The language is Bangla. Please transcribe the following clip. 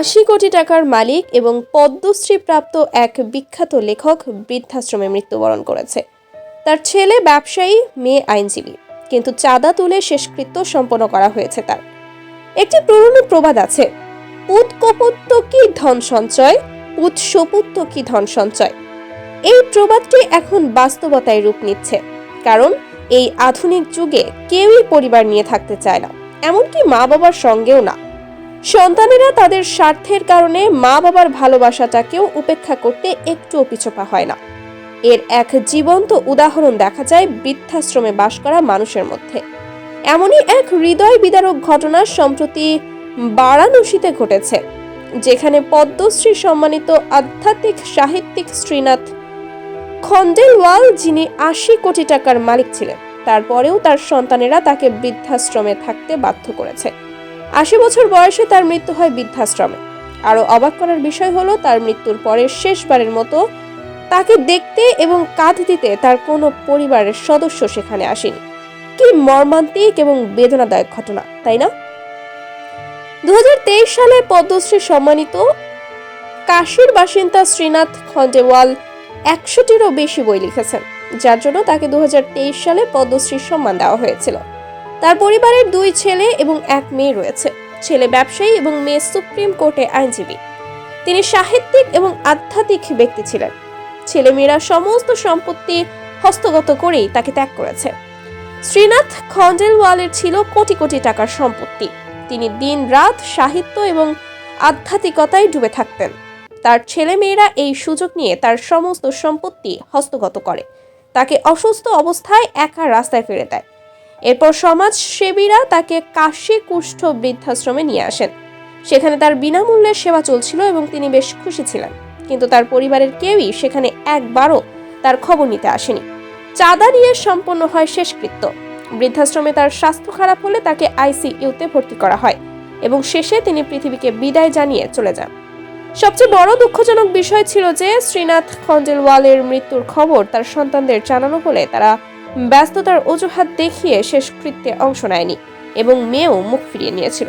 আশি কোটি টাকার মালিক এবং পদ্মশ্রী প্রাপ্ত এক বিখ্যাত লেখক বৃদ্ধাশ্রমে মৃত্যুবরণ করেছে। তার ছেলে ব্যবসায়ী, মেয়ে আইনজীবী। কিন্তু চাঁদা তুলে শেষকৃত্য সম্পন্ন করা হয়েছে তার। একটি পুরনো প্রবাদ আছে পুত কপুত্ত কি ধন সঞ্চয় পুত সপুত্ত কি ধন সঞ্চয়? এই প্রবাদটি এখন বাস্তবতায় রূপ নিচ্ছে, কারণ এই আধুনিক যুগে কেউই পরিবার নিয়ে থাকতে চায় না, এমনকি মা বাবার সঙ্গেও না। সন্তানেরা তাদের স্বার্থের কারণে মা বাবার ভালোবাসাটাকেও উপেক্ষা করতে একটুও পিছপা হয় না। এর এক জীবন্ত উদাহরণ দেখা যায় বৃদ্ধাশ্রমে বাস করা মানুষের মধ্যে। এমনই এক হৃদয় বিদারক ঘটনা সম্প্রতি বারাণসীতে ঘটেছে, যেখানে পদ্মশ্রী সম্মানিত আধ্যাত্মিক সাহিত্যিক শ্রীনাথ খন্ডেলওয়াল যিনি আশি কোটি টাকার মালিক ছিলেন, তারপরেও তার সন্তানেরা তাকে বৃদ্ধাশ্রমে থাকতে বাধ্য করেছে। আশি বছর বয়সে তার মৃত্যু হয় বৃদ্ধাশ্রমে। আরও অবাক করার বিষয় হলো, তার মৃত্যুর পরে শেষবারের মতো তাকে দেখতে এবং কাঁধ দিতে তার কোনো পরিবারের সদস্য সেখানে আসেনি। কি মর্মান্তিক এবং বেদনাদায়ক ঘটনা, তাই না? দু সালে পদ্মশ্রী সম্মানিত কাশীর বাসিন্দা শ্রীনাথ খন্ডেওয়াল একশোটিরও বেশি বই লিখেছেন, যার জন্য তাকে দু হাজার তেইশ সালে পদ্মশ্রী সম্মান দেওয়া হয়েছিল। তার পরিবারের দুই ছেলে এবং এক মেয়ে রয়েছে। ছেলে ব্যবসায়ী এবং মেয়ে সুপ্রিম কোর্টে আইনজীবী। তিনি সাহিত্যিক এবং আধ্যাত্মিক ব্যক্তি ছিলেন। ছেলেমেয়েরা সমস্ত সম্পত্তি হস্তগত করেই তাকে ত্যাগ করেছে। শ্রীনাথ খন্ডেলওয়ালের ছিল কোটি কোটি টাকার সম্পত্তি। তিনি দিন রাত সাহিত্য এবং আধ্যাত্মিকতায় ডুবে থাকতেন। তার ছেলেমেয়েরা এই সুযোগ নিয়ে তার সমস্ত সম্পত্তি হস্তগত করে। তাকে অসুস্থ অবস্থায় একা রাস্তায় ফেলে দেয়। এরপর সমাজসেবীরা তাকে কাশী কুষ্ঠ বৃদ্ধাশ্রমে নিয়ে আসেন। সেখানে তার বিনামূল্যে সেবা চলছিল এবং তিনি বেশ খুশি ছিলেন। কিন্তু তার পরিবারের কেউই সেখানে একবারও তার খবর নিতে আসেনি। চাঁদা নিয়ে সম্পন্ন হয় শেষকৃত্য। বৃদ্ধাশ্রমে তার স্বাস্থ্য খারাপ হলে তাকে আইসিইউতে ভর্তি করা হয় এবং শেষে তিনি পৃথিবীকে বিদায় জানিয়ে চলে যান। সবচেয়ে বড় দুঃখজনক বিষয় ছিল যে শ্রীনাথ খন্ডেলওয়ালের মৃত্যুর খবর তার সন্তানদের জানানো হলে তারা ব্যস্ততার অজুহাত দেখিয়ে শেষকৃত্যে অংশ নেয়নি এবং মেয়েও মুখ ফিরিয়ে নিয়েছিল।